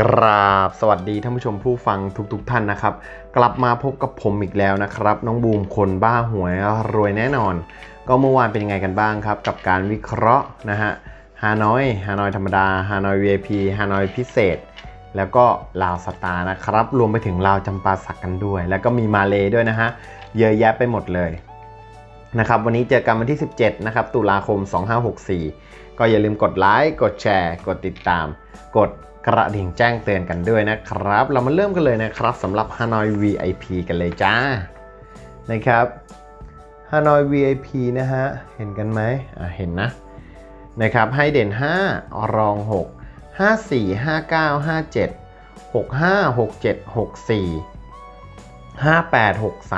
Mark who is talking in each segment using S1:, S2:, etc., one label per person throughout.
S1: กราบสวัสดีท่านผู้ชมผู้ฟังทุกๆทท่านนะครับ กลับมาพบกับผมอีกแล้วนะครับ น้องบูมคนบ้าหวยรวยแน่นอน ก็เมื่อวานเป็นยังไงกันบ้างครับ กับการวิเคราะห์นะฮะฮานอยฮานอยธรรมดาฮานอย VIP ฮานอยพิเศษ แล้วก็ลาวสตาร์นะครับ รวมไปถึงลาวจำปาสักกันด้วย แล้วก็มีมาเลด้วยนะฮะเยอะแยะไปหมดเลย นะครับวันนี้เจอกันวันที่ 17 นะครับ ตุลาคม 2564 ก็อย่าลืมกดไลค์ กดแชร์ กดติดตาม กดกระดิ่งแจ้งเตือนกันด้วยนะครับ เรามาเริ่มกันเลยนะครับสำหรับ Hanoi VIP กันเลยจ้า นะครับ Hanoi VIP นะฮะ เห็นกันไหมอะเห็นนะ นะครับ ให้เด่น 5 รอง 6 5 4 5 9 5 7 6 5 6 7 6 4 5 8 6 3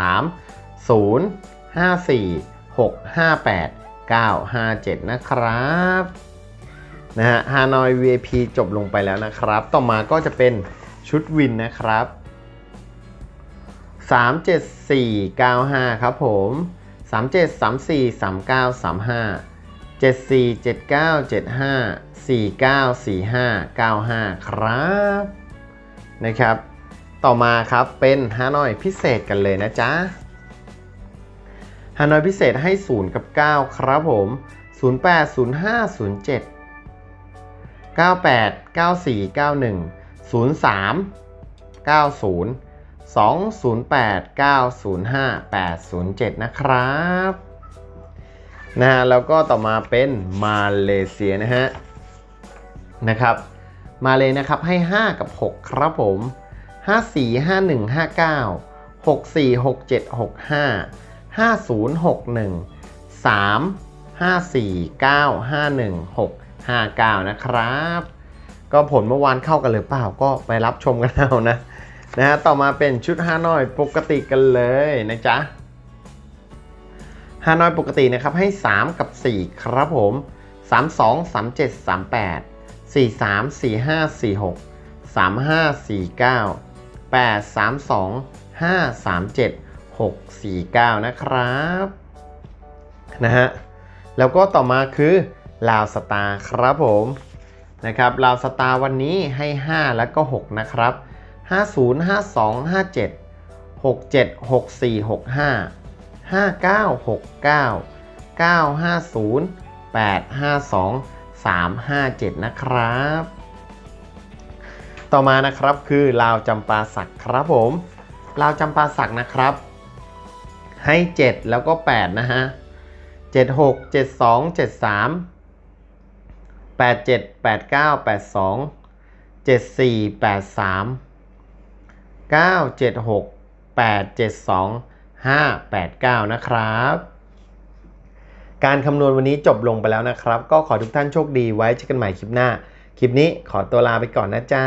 S1: 0 5 4 6 5 8 9 5 7 นะครับนะฮะฮานอย VIP จบลงไปแล้วนะครับ ต่อมาก็จะเป็นชุดวินนะครับ 3 7 4 9 5 ครับผม 3 7 3 4 3 9 3 5 7 4 7 9 7 5 4 9 4 5 9 5 ครับนะครับ ต่อมาครับเป็นฮานอยพิเศษกันเลยนะจ๊ะ ฮานอยพิเศษให้ 0 กับ 9 ครับผม 08 05 07 98 94 91 03 90 208 905 807 นะครับนะฮะแล้วก็ต่อมาเป็นมาเลเซียนะฮะนะครับมาเลยนะครับให้ 5 กับ 6 ครับผม 54 51 59 64 67 65 5061 3 54 9 51 6 59นะครับ ก็ผลเมื่อวานเข้ากันหรือเปล่าก็ไปรับชมกันเอานะนะฮะต่อมาเป็นชุดฮานอยปกติกันเลยนะจ๊ะฮานอยปกตินะครับให้ 3 กับ 4 ครับผม 32 37 38 43 45 46 35 49 8 32 5 37 49 นะครับนะฮะแล้วก็ต่อมาคือลาวสตาร์ครับผมนะครับลาวสตาร์วันนี้ให้ 5 แล้วก็ 6 นะครับ 50 52 57 67 64 65 59 69 950 852 357 นะครับ ต่อมานะครับคือลาวจำปาสักครับผมลาวจำปาสักนะครับ ให้ 7 แล้วก็ 8 นะฮะ 76 72 73 87 89 82 74 83 976 872 589 นะครับ การคำนวณวันนี้จบลงไปแล้วนะครับ ก็ขอทุกท่านโชคดีไว้เจอกันใหม่คลิปหน้า คลิปนี้ขอตัวลาไปก่อนนะจ๊ะ